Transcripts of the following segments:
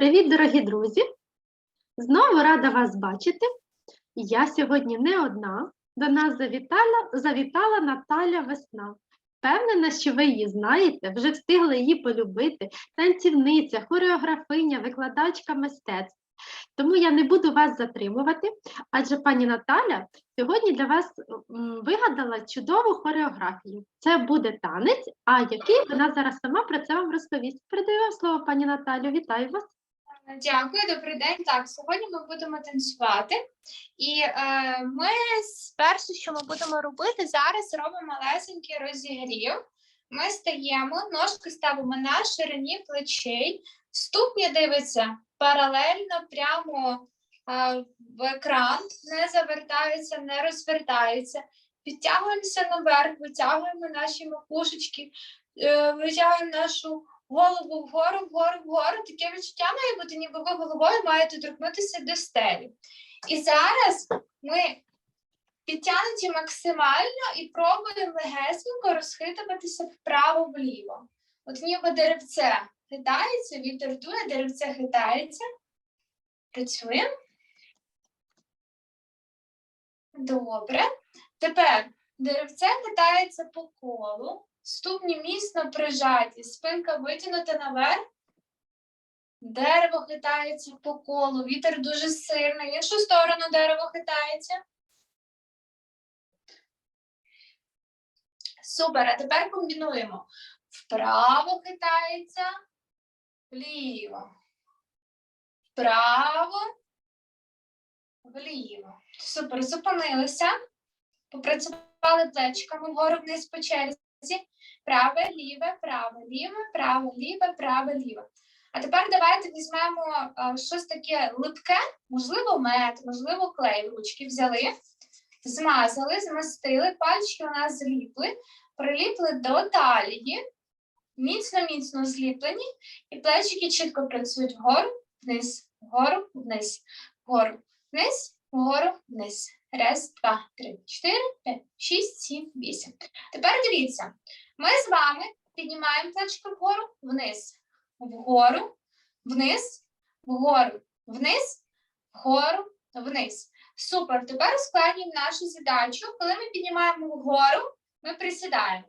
Привіт, дорогі друзі! Знову рада вас бачити. Я сьогодні не одна. До нас завітала, завітала Наталя Весна. Впевнена, що ви її знаєте, вже встигли її полюбити. Танцівниця, хореографиня, викладачка мистецтв. Тому я не буду вас затримувати, адже пані Наталя сьогодні для вас вигадала чудову хореографію. Це буде танець, а який вона зараз сама про це вам розповість. Передаю вам слово, пані Наталю. Вітаю вас. Дякую, добрий день. Так, сьогодні ми будемо танцювати. І е, ми спершу, що ми будемо робити, зараз робимо малесенький розігрів. Ми стаємо, ножки ставимо на ширині плечей, ступні дивиться паралельно прямо е, в екран, не завертаються, не розвертаються. Підтягуємося наверх, витягуємо наші макушечки, е, витягуємо нашу голову вгору, вгору, вгору. Таке відчуття має бути, ніби ви головою маєте торкнутися до стелі. І зараз ми підтягнуті максимально і пробуємо легесенько розхитуватися вправо-вліво. От ніби деревце хитається, вітер дує, деревце хитається. Працюємо. Добре. Тепер деревце хитається по колу. Ступні міцно прижаті, спинка витягнута наверх. Дерево хитається по колу, вітер дуже сильний. В іншу сторону дерево хитається. Супер. А тепер комбінуємо. Вправо хитається, вліво. Вправо, вліво. Супер. Зупинилися. Попрацювали плечиками вгору вниз по черзі. Праве, ліве, праве, ліве, праве, ліве, праве, ліве. А тепер давайте візьмемо а, щось таке липке, можливо, мед, можливо, клей. Ручки взяли, змазали, змастили, пальчики у нас зліпли, приліпли до талії, міцно-міцно зліплені, і плечики чітко працюють вгору, вниз, вгору, вниз, вгору, вниз, вгору, вниз. Раз, два, три, чотири, п'ять, шість, сім, вісім. Тепер дивіться, ми з вами піднімаємо плечики вгору, вниз, вгору, вниз, вгору, вниз, вгору, вниз. Супер. Тепер ускладнюємо нашу задачу. Коли ми піднімаємо вгору, ми присідаємо.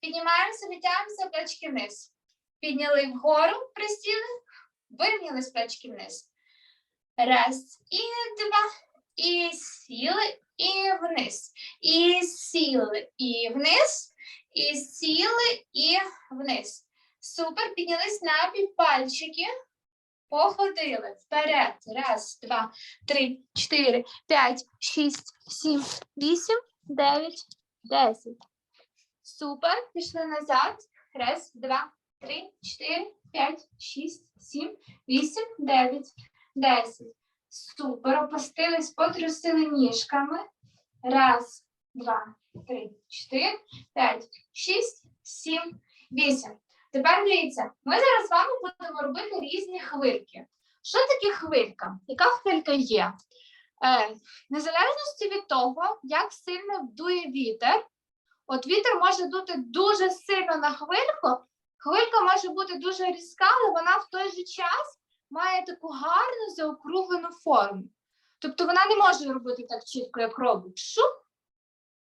Піднімаємося, витягуємося плечки вниз. Підняли вгору, присіли, вирівняли плечки вниз. Раз і два. І сіли, і вниз. І сіли, і вниз, і сіли, і вниз. Супер, піднялись на півпальчики. Походили вперед. Раз, два, три, чотири, п'ять, шість, сім, вісім, дев'ять, десять. Супер. Пішли назад. Раз, два, три, чотири, п'ять, шість, сім, вісім, дев'ять, десять. Супер. Опустились, потрусили ніжками. Раз, два, три, чотири, п'ять, шість, сім, вісім. Тепер дивіться, ми зараз з вами будемо робити різні хвильки. Що таке хвилька? Яка хвилька є? Е, незалежності від того, як сильно вдує вітер, от вітер може дути дуже сильно на хвильку, хвилька може бути дуже різка, але вона в той же час має таку гарну заокруглену форму. Тобто вона не може робити так чітко, як робить шуп.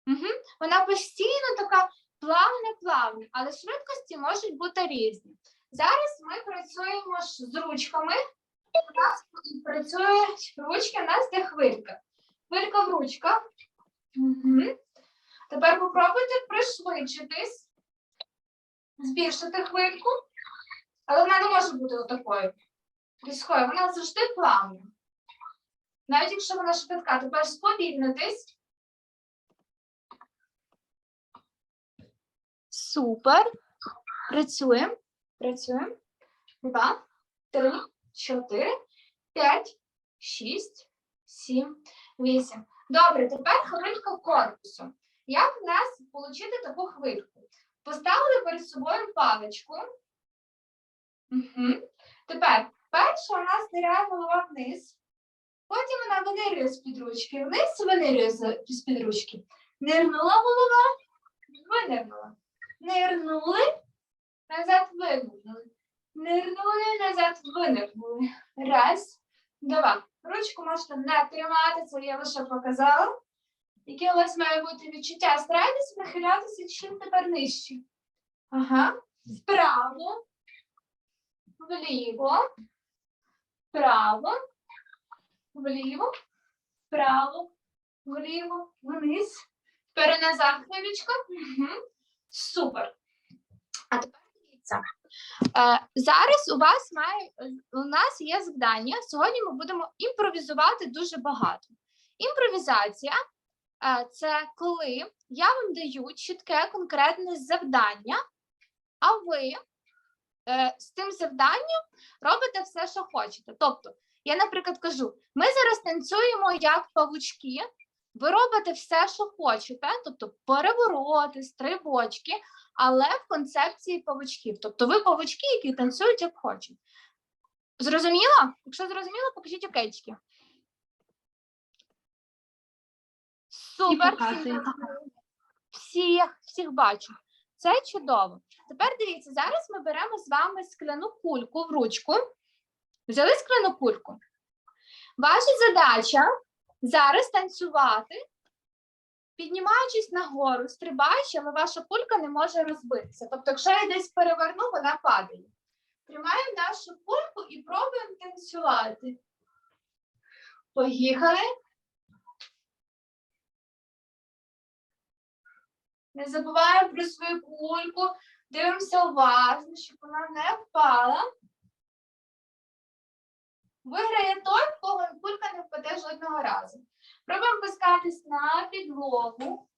Угу. Вона постійно така плавна-плавна, але швидкості можуть бути різні. Зараз ми працюємо з ручками. У нас працюють ручки, у нас де хвилька. Хвилька в ручках. Угу. Тепер попробуйте пришвидшитись, збільшити хвильку, але вона не може бути отакою різкою, вона завжди плавна. Навіть якщо вона швидка, тепер сповільнитись. Супер. Працюємо. Працюємо. Два, три, чотири, п'ять, шість, сім, вісім. Добре, тепер хвилька корпусу. Як в нас отримати таку хвильку? Поставили перед собою паличку. Угу. Тепер перша у нас голова вниз. Потім вона винирює з-під ручки. Вниз винирює з- з-під ручки. Нирнула голова, винирнула. Нирнули, назад винирнули. Нирнули назад, винирнули. Раз, два. Ручку можете не тримати, це я лише показала. Яке у вас має бути відчуття? Старайтеся нахилятися чим тепер нижче. Ага. Вправо, вліво, вправо, вліво, вправо, вліво, вниз. Тепер назад хвилючку. Угу. Супер. А тепер дивіться. Е, зараз у вас має у нас є завдання. Сьогодні ми будемо імпровізувати дуже багато. Імпровізація е, це коли я вам даю чітке конкретне завдання, а ви з тим завданням робите все, що хочете. Тобто, я, наприклад, кажу: ми зараз танцюємо як павучки. Ви робите все, що хочете, тобто перевороти, стрибочки, але в концепції павучків. Тобто ви павучки, які танцюють як хочуть. Зрозуміло? Якщо зрозуміло, покажіть окейчики. Супер. Всіх, всіх бачу. Це чудово. Тепер дивіться, зараз ми беремо з вами скляну кульку в ручку. Взяли скляну кульку. Ваша задача зараз танцювати, піднімаючись нагору, стрибаючи, але ваша кулька не може розбитися. Тобто, якщо я десь переверну, вона падає. Тримаємо нашу кульку і пробуємо танцювати. Поїхали. Не забуваємо про свою кульку, дивимося уважно, щоб вона не впала. Виграє той, в кого кулька не впаде жодного разу. Пробуємо пускатись на підлогу.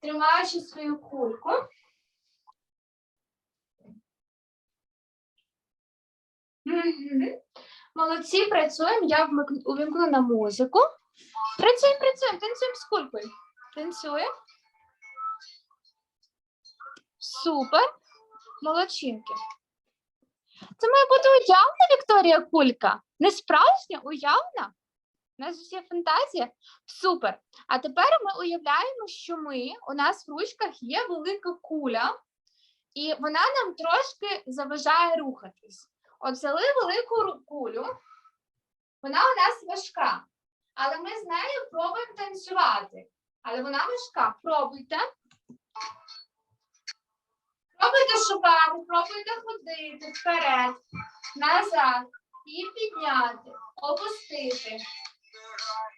Тримаючи свою кульку. Мгм. Молодці, працюємо. Я вмик- увімкну на музику. Працюємо, працюємо, танцюємо з кулькою. Танцюємо. Супер. Молодчинки. Це має бути уявна Вікторія Кулька. Не справжня, уявна. У нас є фантазія. Супер. А тепер ми уявляємо, що ми, у нас в ручках є велика куля, і вона нам трошки заважає рухатись. От велику кулю, вона у нас важка, але ми з нею пробуємо танцювати. Але вона важка. Пробуйте. Пробуйте шукати, пробуйте ходити вперед, назад, і підняти, опустити,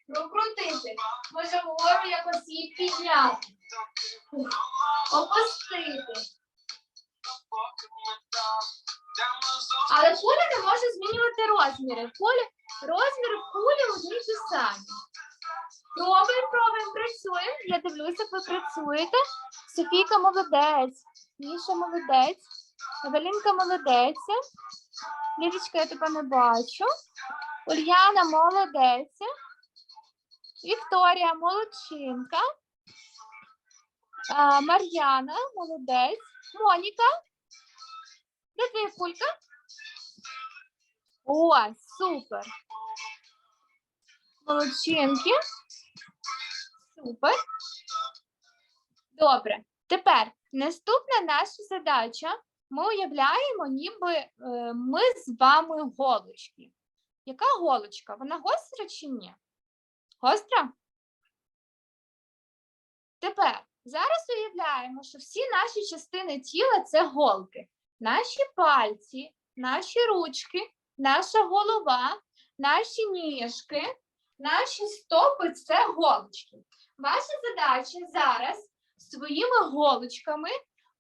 прокрутити. Може вгору якось її підняти. Опустити. Але куля не може змінювати розміри. Кулі, розміри кулі одні ті самі. Пробуємо, пробуємо, працюємо. Я дивлюся, ви працюєте. Софійка молодець, Міша молодець, Евелінка молодець. Лілічка, я тебе не бачу. Ульяна молодець. Вікторія молодчинка. Мар'яна молодець. Моніка. Де твоя кулька? О, супер. Молодчинки. Супер. Добре. Тепер наступна наша задача. Ми уявляємо, ніби е, ми з вами голочки. Яка голочка? Вона гостра чи ні? Гостра? Тепер зараз уявляємо, що всі наші частини тіла це голки. Наші пальці, наші ручки, наша голова, наші ніжки, наші стопи це голочки. Ваша задача зараз своїми голочками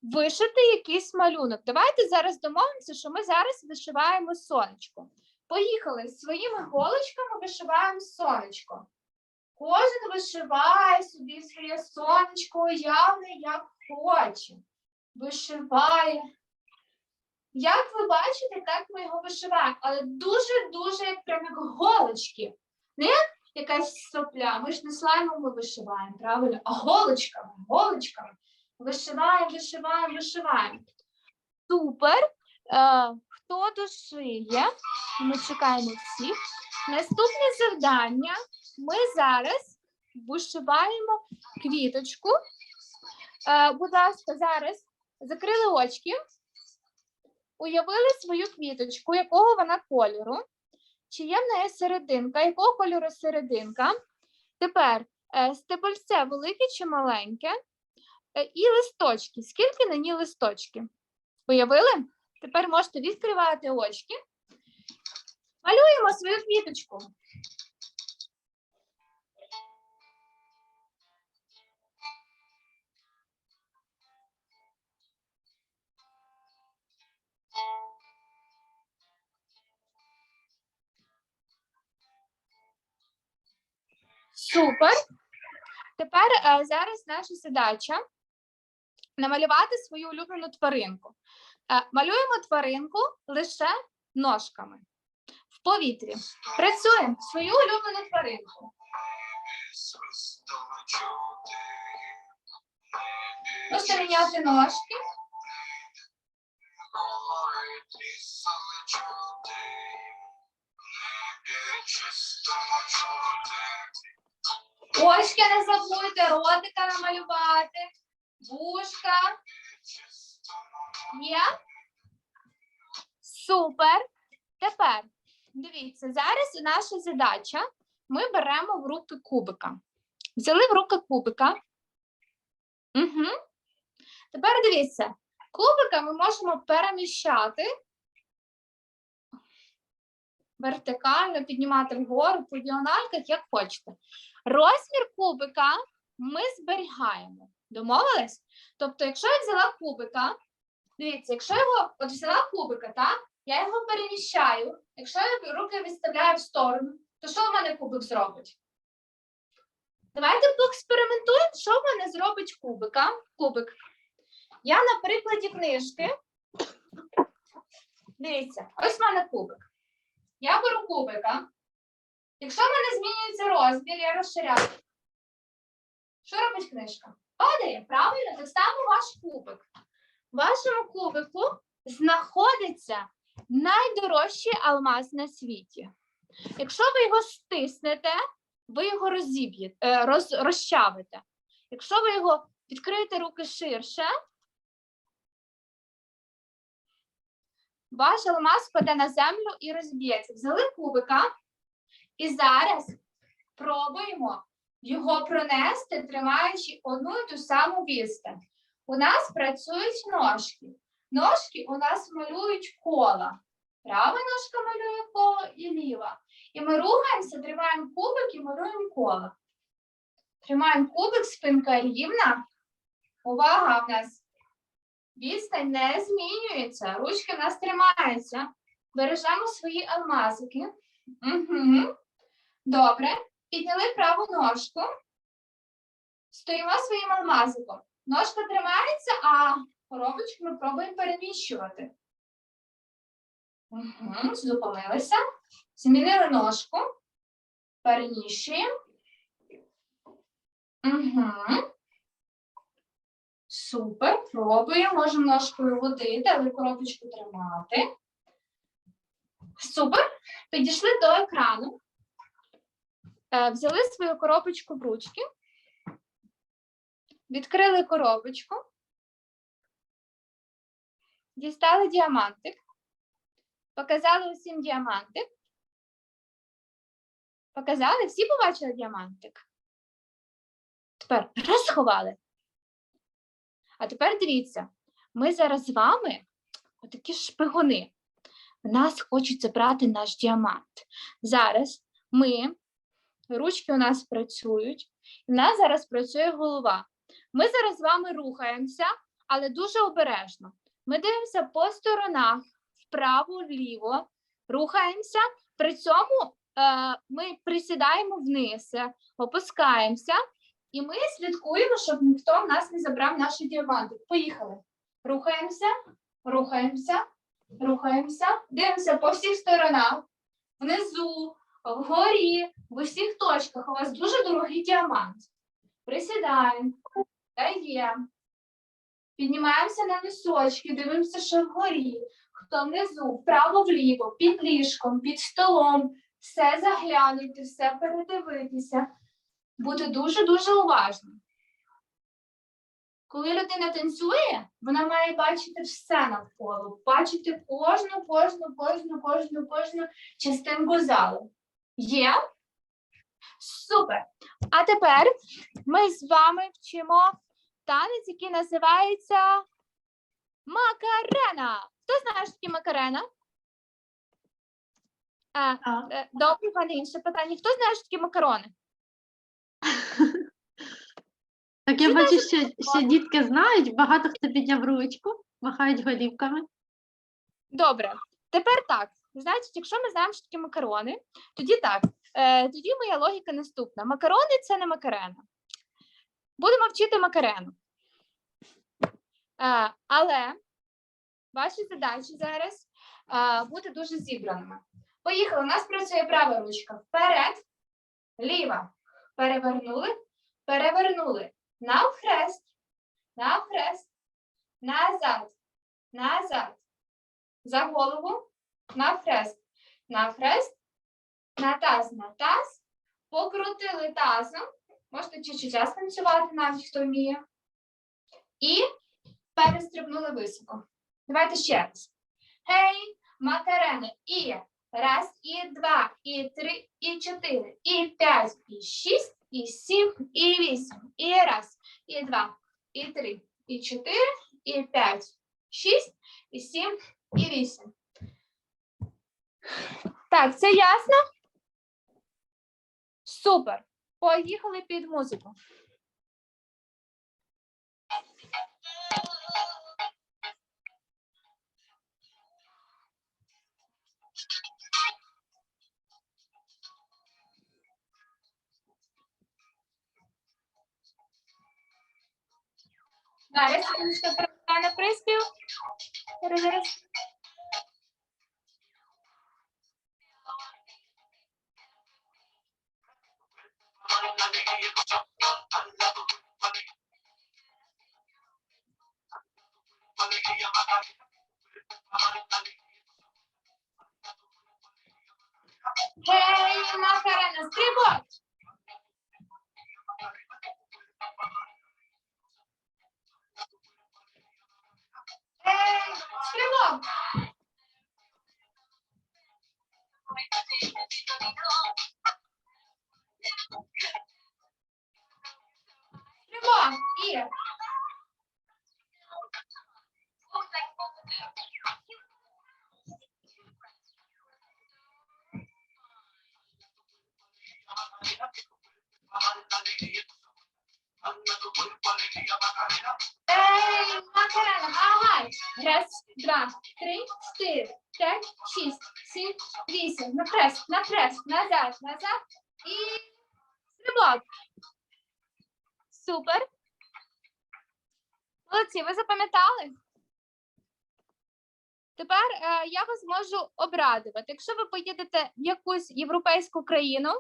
вишити якийсь малюнок. Давайте зараз домовимося, що ми зараз вишиваємо сонечко. Поїхали своїми голочками вишиваємо сонечко. Кожен вишиває собі своє сонечко уявне, як хоче. Вишиває. Як ви бачите, так ми його вишиваємо, але дуже-дуже як прям як голочки. Не як якась сопля. Ми ж не слаймом вишиваємо, правильно? А голочками, голочками. Вишиваємо, вишиваємо, вишиваємо. Супер. Е, хто дошиє? Ми чекаємо всіх. Наступне завдання. Ми зараз вишиваємо квіточку. Е, будь ласка, зараз закрили очки, уявили свою квіточку, якого вона кольору, чи є в неї серединка, якого кольору серединка. Тепер е, стебельце велике чи маленьке, Е, і листочки. Скільки на ній листочки? Уявили? Тепер можете відкривати очки. Малюємо свою квіточку. Супер. Тепер е, зараз наша задача намалювати свою улюблену тваринку. Е, малюємо тваринку лише ножками в повітрі. Працюємо свою улюблену тваринку. Міняти ножки. Очки не забудьте, ротика намалювати, вушка. Є? Супер. Тепер дивіться, зараз наша задача. Ми беремо в руки кубика. Взяли в руки кубика. Угу. Тепер дивіться, кубика ми можемо переміщати вертикально, піднімати вгору по діагональках, як хочете. Розмір кубика ми зберігаємо. Домовились? Тобто, якщо я взяла кубика, дивіться, якщо його от взяла кубика, так, я його переміщаю. Якщо я руки відставляю в сторону, то що в мене кубик зробить? Давайте поекспериментуємо, що в мене зробить кубика. Кубик. Я на прикладі книжки. Дивіться, ось в мене кубик. Я беру кубика. Якщо в мене змінюється розмір, я розширяю. Що робить книжка? Падає, правильно? Так само ваш кубик. В вашому кубику знаходиться найдорожчий алмаз на світі. Якщо ви його стиснете, ви його е, роз, розчавите. Якщо ви його відкриєте руки ширше, ваш алмаз впаде на землю і розб'ється. Взяли кубика і зараз пробуємо його пронести, тримаючи одну і ту саму відстань. У нас працюють ножки. Ножки у нас малюють кола. Права ножка малює коло і ліва. І ми рухаємося, тримаємо кубик і малюємо коло. Тримаємо кубик, спинка рівна. Увага, в нас відстань не змінюється. Ручки в нас тримаються. Бережемо свої алмазики. Угу. Добре. Підняли праву ножку. Стоїмо своїм алмазиком. Ножка тримається, а коробочку ми пробуємо переміщувати. Угу. Зупинилися. Змінили ножку. Переміщуємо. Угу. Супер. Пробуємо. Можемо ножкою водити, але коробочку тримати. Супер. Підійшли до екрану. Е, Взяли свою коробочку в ручки, відкрили коробочку, дістали діамантик, показали усім діамантик. Показали? Всі побачили діамантик? Тепер розховали. А тепер дивіться, ми зараз з вами отакі шпигуни. В нас хочуть забрати наш діамант. Зараз ми ручки у нас працюють, і в нас зараз працює голова. Ми зараз з вами рухаємося, але дуже обережно. Ми дивимося по сторонах, вправо, вліво, рухаємося. При цьому е, ми присідаємо вниз, опускаємося, і ми слідкуємо, щоб ніхто в нас не забрав наші діаманти. Поїхали. Рухаємося, рухаємося, рухаємося, дивимося по всіх сторонах, внизу, вгорі, в усіх точках у вас дуже дорогий діамант. Присідаємо, даємо. Піднімаємося на носочки, дивимося, що вгорі, хто внизу, вправо-вліво, під ліжком, під столом. Все заглянути, все передивитися. Бути дуже-дуже уважним. Коли людина танцює, вона має бачити все навколо, бачити кожну, кожну, кожну, кожну, кожну частинку залу. Є? Супер. А тепер ми з вами вчимо танець, який називається Макарена. Хто знає, що таке Макарена? А, Так. е, добре, мене інше питання. Хто знає, що таке макарони? Так я бачу, що, що дітки знають, багато хто підняв ручку, махають голівками. Добре, тепер так. Значить, якщо ми знаємо, що таке макарони, тоді так. Е, тоді моя логіка наступна: макарони це не макарена. Будемо вчити макарену. Е, але ваші задачі зараз е, бути дуже зібраними. Поїхали. У нас працює права ручка. Вперед, ліва. Перевернули, перевернули. Навхрест, навхрест, назад, назад за голову, на хрест, на хрест, на таз, на таз, покрутили тазом, можете чуть-чуть раз танцювати, навіть хто вміє, і перестрибнули високо. Давайте ще раз. Гей, макарена, і раз, і два, і три, і чотири, і п'ять, і шість, і сім, і вісім, і раз, і два, і три, і чотири, і п'ять, шість, і сім, і вісім. Так, це ясно? Супер. Поїхали під музику. Зараз секундочку, перемотаю на приспів. Зараз, another. Раз, два, три, чотири, п'ять, шість, сім, вісім. На хрест, на хрест, назад, назад. І стрибок. Супер. Молодці, ви запам'ятали? Тепер е, я вас можу обрадувати. Якщо ви поїдете в якусь європейську країну,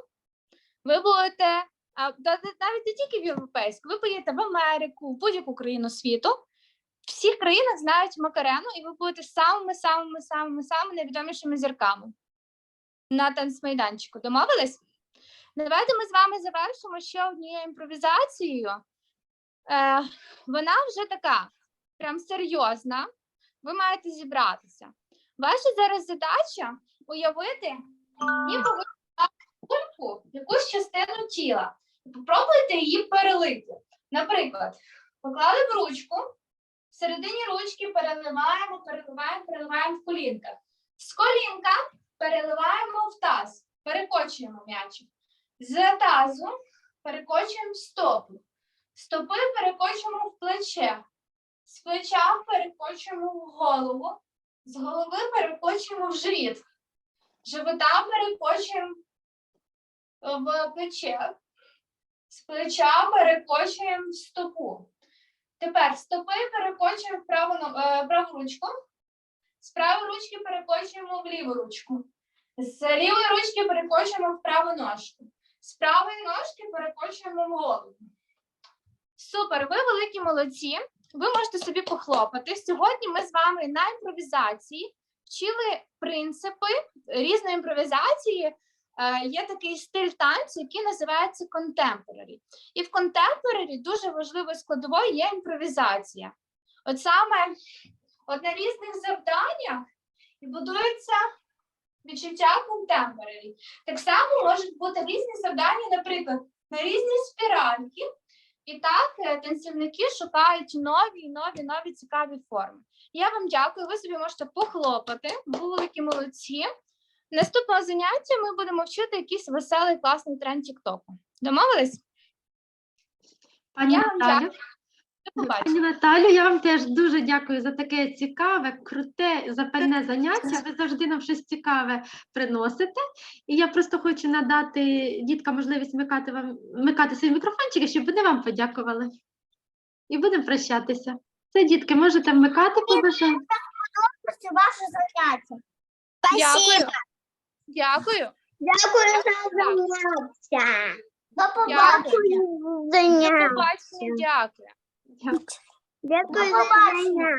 ви будете а, навіть не тільки в європейську, ви поїдете в Америку, в будь-яку країну світу. В всіх країнах знають Макарену, і ви будете самими самими самими самими найвідомішими зірками на танцмайданчику. Домовились? Давайте ми з вами завершимо ще однією імпровізацією. Е, вона вже така, прям серйозна. Ви маєте зібратися. Ваша зараз задача уявити, ніби ви кульку, якусь частину тіла. Попробуйте її перелити. Наприклад, поклали в ручку, середині ручки переливаємо, переливаємо, переливаємо в колінках. З колінка переливаємо в таз, перекочуємо м'ячик. З тазу перекочуємо в стопу. Стопи перекочуємо в плече. З плеча перекочуємо в голову. З голови перекочуємо в живіт. Живота перекочуємо в плече. З плеча перекочуємо в стопу. Тепер стопи перекочуємо в праву, е, праву ручку. З правої ручки перекочуємо в ліву ручку. З лівої ручки перекочуємо в праву ножку. З правої ножки перекочуємо в голову. Супер, ви великі молодці. Ви можете собі похлопати. Сьогодні ми з вами на імпровізації вчили принципи різної імпровізації, є такий стиль танцю, який називається contemporary. І в contemporary дуже важливою складовою є імпровізація. От саме от на різних завданнях і будується відчуття contemporary. Так само можуть бути різні завдання, наприклад, на різні спіральки. І так е, танцівники шукають нові, нові, нові цікаві форми. Я вам дякую. Ви собі можете похлопати. Ви великі молодці. Наступного заняття ми будемо вчити якийсь веселий класний тренд Тіктоку. Домовились? Пані Я вам Наталю, дякую. До побачення. пані Наталю, я вам теж дуже дякую за таке цікаве, круте, запальне заняття. Ви завжди нам щось цікаве приносите. І я просто хочу надати діткам можливість вмикати вам вмикати свої мікрофончики, щоб вони вам подякували. І будемо прощатися. Це, дітки, можете вмикати побажання. ваше заняття. Дякую. Дякую. Дякую за заняття. До побачення. До побачення. Дякую. Дякую за заняття.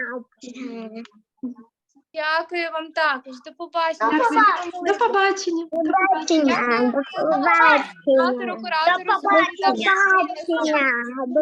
Дякую вам також. До побачення. До побачення. До побачення. До побачення. До Побачення.